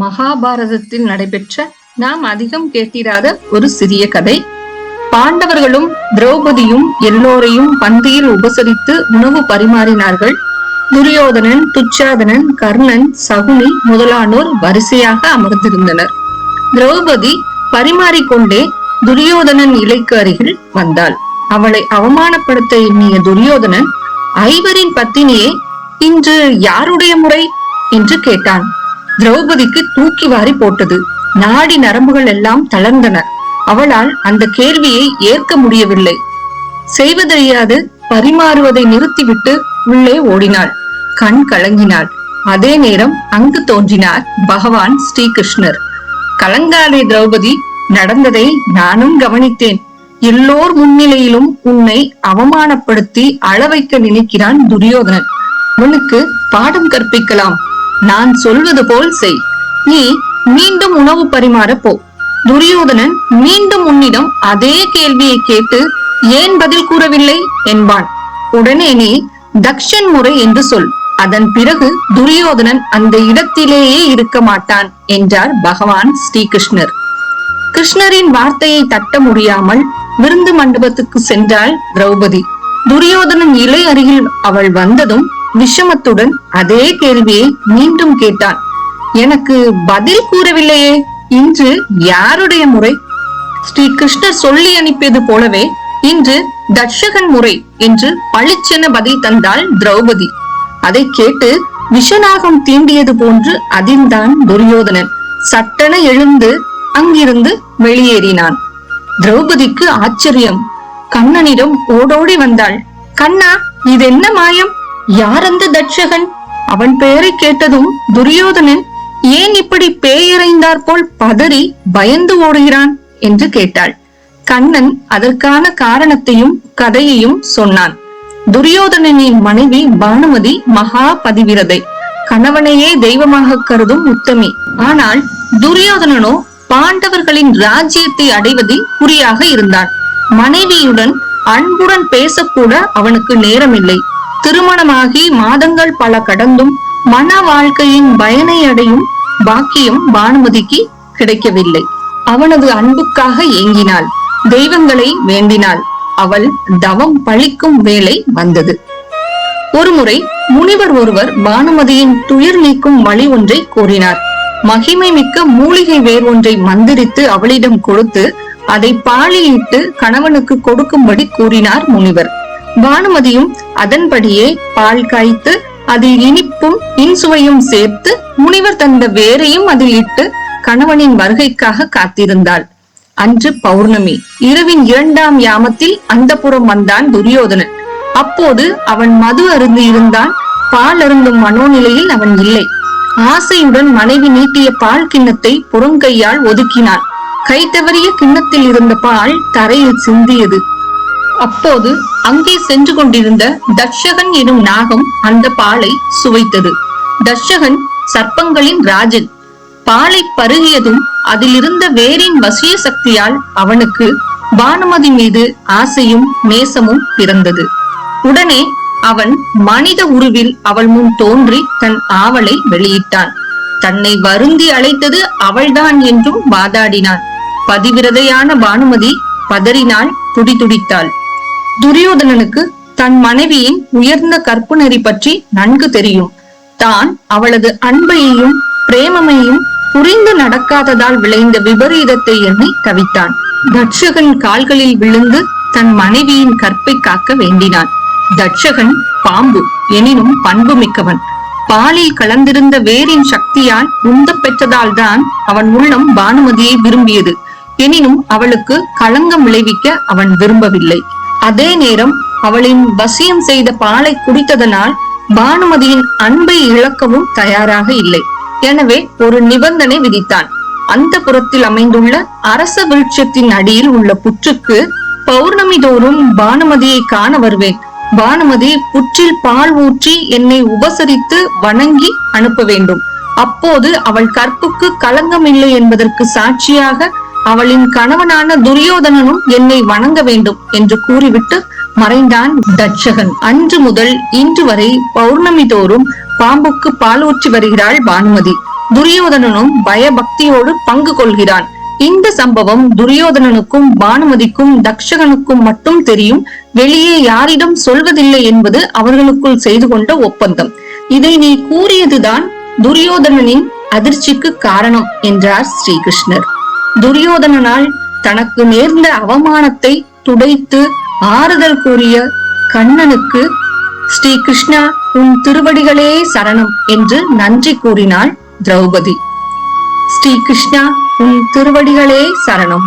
மகாபாரதத்தில் நடைபெற்ற நாம் அதிகம் கேட்டிராத ஒரு சிறிய கதை. பாண்டவர்களும் திரௌபதியும் எல்லோரையும் பந்தியில் உபசரித்து உணவு பரிமாறினார்கள். துரியோதனன் துச்சாதனன் கர்ணன் சகுனி முதலானோர் வரிசையாக அமர்ந்திருந்தனர். திரௌபதி பரிமாறிக்கொண்டே துரியோதனன் இலைக்கு அருகில் வந்தாள். அவளை அவமானப்படுத்த எண்ணிய துரியோதனன் ஐவரின் பத்தினியே இன்று யாருடைய முறை? என்று கேட்டான். திரௌபதிக்கு தூக்கி வாரி போட்டது. நாடி நரம்புகள் எல்லாம் தளர்ந்தன. அவளால் அந்த கேள்வியை ஏற்க முடியவில்லை. செய்வதறியாது பரிமாறுவதை நிறுத்திவிட்டு உள்ளே ஓடினாள். கண் கலங்கினாள். அதே நேரம் அங்கு தோன்றினார் பகவான் ஸ்ரீகிருஷ்ணர். கலங்காதே திரௌபதி நடந்ததை நானும் கவனித்தேன். எல்லோர் முன்னிலையிலும் உன்னை அவமானப்படுத்தி அளவைக்க நினைக்கிறான் துரியோதனன். அவனுக்கு பாடம் கற்பிக்கலாம். நான் சொல்வது போல் செய். நீ மீண்டும் உணவு பரிமாற போ. துரியோதனன் மீண்டும் உன்னிடம் அதே கேள்வியை கேட்டு ஏன் பதில் கூறவில்லை? என்பான். உடனே நீ தக்ஷன் முறை என்று சொல். அதன் பிறகு துரியோதனன் அந்த இடத்திலேயே இருக்க மாட்டான் என்றார் பகவான் ஸ்ரீகிருஷ்ணர். கிருஷ்ணரின் வார்த்தையை தட்ட முடியாமல் விருந்து மண்டபத்துக்கு சென்றாள் திரௌபதி. துரியோதனன் இலை அருகில் அவள் வந்ததும் விஷமத்துடன் அதே கேள்வியை மீண்டும் கேட்டான். எனக்கு பதில் கூறவில்லையே இன்று யாருடைய முறை? ஸ்ரீ கிருஷ்ணர் சொல்லி அனுப்பியது போலவே இன்று தட்சகன் முறை என்று பளிச்சென பதில் தந்தாள் திரௌபதி. அதை கேட்டு விஷநாகம் தீண்டியது போன்று அதிர்ந்தான் துரியோதனன். சட்டென எழுந்து அங்கிருந்து வெளியேறினான். திரௌபதிக்கு ஆச்சரியம். கண்ணனிடம் ஓடோடி வந்தாள். கண்ணா இது என்ன மாயம்? யார் அந்த தட்சகன்? அவன் பெயரை கேட்டதும் துரியோதனன் ஏன் இப்படி பேயறைந்தார் போல் பதறி பயந்து ஓடுகிறான்? என்று கேட்டாள். கண்ணன் அதற்கான காரணத்தையும் கதையையும் சொன்னான். துரியோதனனின் மனைவி பானுமதி மகா பதிவிரதை. கணவனையே தெய்வமாக கருதும் உத்தமி. ஆனால் துரியோதனனோ பாண்டவர்களின் ராஜ்யத்தை அடைவதில் குறியாக இருந்தான். மனைவியுடன் அன்புடன் பேசக்கூட அவனுக்கு நேரமில்லை. திருமணமாகி மாதங்கள் பல கடந்தும் மன வாழ்க்கையின் பயனை அடையும் பாக்கியம் பானுமதிக்கு கிடைக்கவில்லை. அவனது அன்புக்காக ஏங்கினாள். தெய்வங்களை வேண்டினாள். அவள் தவம் பழிக்கும் வேலை வந்தது. ஒருமுறை முனிவர் ஒருவர் பானுமதியின் துயர் நீக்கும் வழி ஒன்றை கூறினார் மகிமை மிக்க மூலிகை வேர் ஒன்றை மந்திரித்து அவளிடம் கொடுத்து அதை பாலியிட்டு கணவனுக்கு கொடுக்கும்படி கூறினார் முனிவர். பானுமதியும் அதன்படியே பால் காய்த்து அதில் இனிப்பும் இன்சுவையும் சேர்த்து முனிவர் தந்த வேரையும் அதில் இட்டு கணவனின் வருகைக்காக காத்திருந்தாள். அன்று பௌர்ணமி. இரவின் இரண்டாம் யாமத்தில் அந்த புறம் வந்தான் துரியோதனன். அப்போது அவன் மது அருந்து இருந்தான். பால் அருந்தும் மனோநிலையில் அவன் இல்லை. ஆசையுடன் மனைவி நீட்டிய பால் கிண்ணத்தை புறங்கையால் ஒதுக்கினான் கை தவறிய கிண்ணத்தில் இருந்த பால் தரையில் சிந்தியது. அப்போது அங்கே சென்று கொண்டிருந்த தர்ஷகன் எனும் நாகம் அந்த பாலை சுவைத்தது. தர்ஷகன் சர்ப்பங்களின் ராஜன். பாலை பருகியதும் அதிலிருந்த வேரின் வசிய சக்தியால் அவனுக்கு பானுமதி மீது ஆசையும் நேசமும் பிறந்தது. உடனே அவன் மனித உருவில் அவள் முன் தோன்றி தன் ஆவலை வெளியிட்டான். தன்னை வருந்தி அழைத்தது அவள்தான் என்றும் வாதாடினான். பதிவிரதையான பானுமதி பதறினாள் துடிதுடித்தாள். துரியோதனனுக்கு தன் மனைவியின் உயர்ந்த கற்பு நெறி பற்றி நன்கு தெரியும். தான் அவளது அன்பையையும் பிரேமமையும் புரிந்து நடக்காததால் விளைந்த விபரீதத்தை எண்ணி தவித்தான். தட்சகன் கால்களில் விழுந்து தன் மனைவியின் கற்பை காக்க வேண்டினான். தட்சகன் பாம்பு எனினும் பண்பு மிக்கவன் பாலில் கலந்திருந்த வேரின் சக்தியால் உந்த பெற்றதால் தான் அவன் உள்ளம் பானுமதியை விரும்பியது. எனினும் அவளுக்கு களங்கம் விளைவிக்க அவன் விரும்பவில்லை. அதே நேரம் அவளின் வசியம் செய்த பாலை குடித்ததனால் பானுமதியின் அன்பை இழக்கவும் தயாராக இல்லை. எனவே ஒரு நிபந்தனை விதித்தான். அந்த புறத்தில் அமைந்துள்ள அரச விருட்சத்தின் அடியில் உள்ள புற்றுக்கு பௌர்ணமி தோறும் பானுமதியை காண வருவேன். பானுமதி புற்றில் பால் ஊற்றி என்னை உபசரித்து வணங்கி அனுப்ப வேண்டும். அப்போது அவள் கற்புக்கு களங்கம் இல்லை என்பதற்கு சாட்சியாக அவளின் கணவனான துரியோதனனும் என்னை வணங்க வேண்டும் என்று கூறிவிட்டு மறைந்தான் தட்சகன். அன்று முதல் இன்று வரை பௌர்ணமி தோறும் பாம்புக்கு பால் ஊற்றி வருகிறாள் பானுமதி. துரியோதனனும் பயபக்தியோடு பங்கு கொள்கிறான். இந்த சம்பவம் துரியோதனனுக்கும் பானுமதிக்கும் தக்ஷகனுக்கும் மட்டும் தெரியும். வெளியே யாரிடம் சொல்வதில்லை என்பது அவர்களுக்குள் செய்து கொண்ட ஒப்பந்தம். இதை நீ கூறியதுதான் துரியோதனனின் அதிர்ச்சிக்கு காரணம் என்றார் ஸ்ரீகிருஷ்ணர். துரியோதனனால் தனக்கு நேர்ந்த அவமானத்தை துடைத்து ஆறுதல் கூறிய கண்ணனுக்கு ஸ்ரீ கிருஷ்ணா உன் திருவடிகளே சரணம் என்று நன்றி கூறினாள் திரௌபதி. ஸ்ரீ கிருஷ்ணா உன் திருவடிகளே சரணம்.